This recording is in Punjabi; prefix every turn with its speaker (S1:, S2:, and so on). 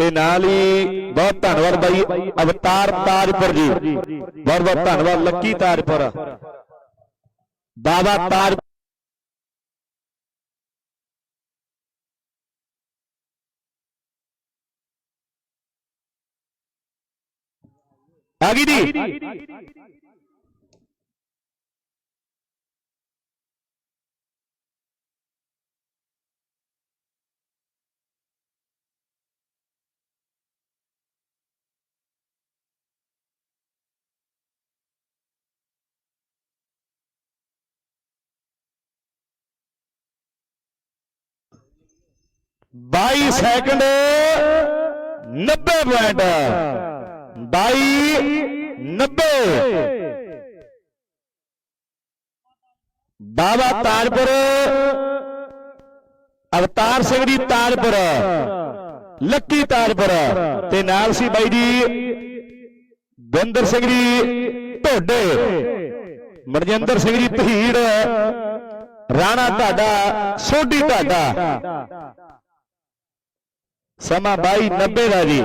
S1: बहुत धनबाद भाई, अवतार ताजपुर जी। बहुत बहुत धनबाद लक्की ताजपुर। बाबा ताज आगे दी 22 ਸੈਕਿੰਡ 90 ਪੁਆਇੰਟ 22 90 ਬਾਬਾ ਤਾਜਪੁਰ ਅਵਤਾਰ ਸਿੰਘ ਦੀ ਤਾਜਪੁਰ ਲੱਕੀ ਤਾਜਪੁਰ ਤੇ ਨਾਲ ਸੀ ਬਾਈ ਜੀ ਬਿੰਦਰ ਸਿੰਘ ਜੀ ਢੋਡੇ। ਮਨਜਿੰਦਰ ਸਿੰਘ ਦੀ ਧੀੜ। ਰਾਣਾ ਢਾਡਾ ਸੋਢੀ ਢਾਡਾ ਸਮਾਂ 22 90 ਦਾ ਜੀ।